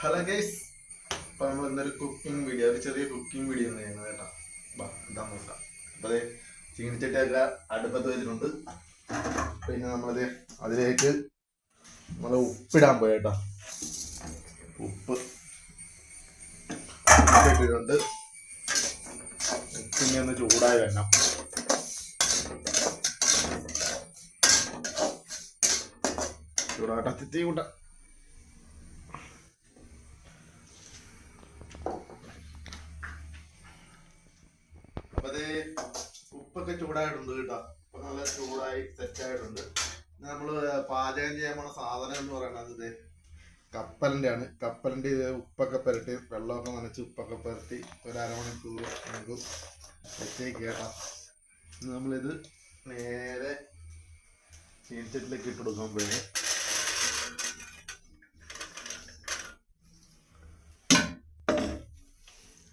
Hello guys അപ്പൊ നമ്മൾ ഇന്നൊരു കുക്കിംഗ് വീഡിയോ ഒരു ചെറിയ കുക്കിംഗ് വീഡിയോ ഒന്ന് ചെയ്യുന്നത് കേട്ടോ. ഇതാ നോക്കാം. അപ്പൊ അതെ ചീനിച്ചട്ടിയൊക്കെ അടുപ്പത്ത് വെച്ചിട്ടുണ്ട്. പിന്നെ നമ്മളത് അതിലേക്ക് നമ്മൾ ഉപ്പിടാൻ പോയി കേട്ടോ. ഉപ്പ് ഇട്ടിട്ടുണ്ട് ഉപ്പിനെ ഒന്ന് ചൂടായി വേണം തീ കൂട്ട അത് ഉപ്പൊക്കെ ചൂടായിട്ടുണ്ട് കേട്ടോ. ഇപ്പൊ നല്ല ചൂടായി സെറ്റ് ആയിട്ടുണ്ട് ഇനി നമ്മൾ പാചകം ചെയ്യാൻ പോണ സാധനം എന്ന് പറയുന്നത് ഇത് കപ്പലിന്റെ ആണ്. കപ്പലിന്റെ ഇത് ഉപ്പൊക്കെ പുരട്ടി വെള്ളമൊക്കെ നനച്ച് ഉപ്പൊക്കെ പുരട്ടി ഒരു അരമണിക്കൂർ നമുക്ക് വെച്ചേക്ക് കേട്ടോ. നമ്മളിത് നേരെ ചീനച്ചട്ടിലേക്ക് ഇട്ട് കൊടുക്കുമ്പോഴേ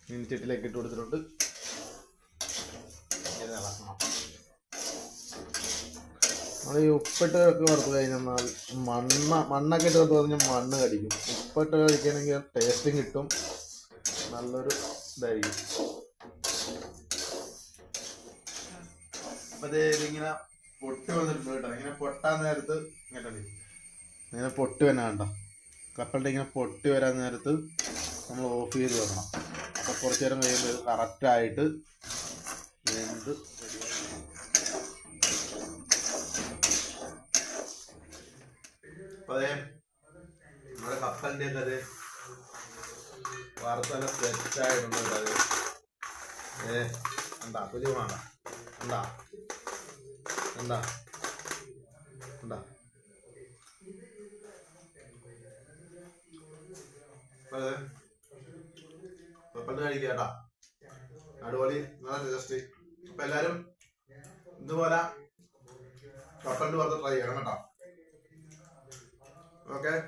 ചീനിച്ചട്ടിലേക്ക് ഇട്ട് കൊടുത്തിട്ടുണ്ട് ഇങ്ങനെ ഇളക്കണം. നമ്മൾ ഈ ഉപ്പിട്ട് വറുത്ത് കഴിഞ്ഞാൽ മണ്ണ മണ്ണൊക്കെ ഇട്ട് വറുത്ത് കഴിഞ്ഞാൽ മണ്ണ് കടിക്കും. ഉപ്പിട്ട് കഴിക്കണമെങ്കിൽ ടേസ്റ്റും കിട്ടും. നല്ലൊരു ഇതായിരിക്കും. അപ്പൊ ഇതിങ്ങനെ പൊട്ടി വന്നിട്ടുണ്ട് കേട്ടോ. ഇങ്ങനെ പൊട്ടാൻ നേരത്ത് ഇങ്ങനെ ഇങ്ങനെ പൊട്ടി വരാൻ കണ്ടോ? കപ്പലിന്റെ ഇങ്ങനെ പൊട്ടി വരാൻ നേരത്ത് നമ്മൾ ഓഫ് ചെയ്ത് വെക്കണം. അപ്പോൾ കുറച്ച് നേരം കഴിയുമ്പോൾ കറക്റ്റായിട്ട് വെന്ത് അതെ നമ്മുടെ കപ്പലിന്റെ ഒക്കെ അതെ വാർത്തല സെറ്റായിട്ടുണ്ട് ഏ എന്താ പുതിയ വേണ്ട എന്താ എന്താ എന്താ കപ്പലിന്റെ കഴിക്കാട്ടാ അടിപൊളി നല്ല ടേസ്റ്റ് അപ്പൊ എല്ലാരും ഇതുപോലെ കപ്പലിന്റെ പറഞ്ഞ് ട്രൈ ചെയ്യണം കേട്ടോ. Okay?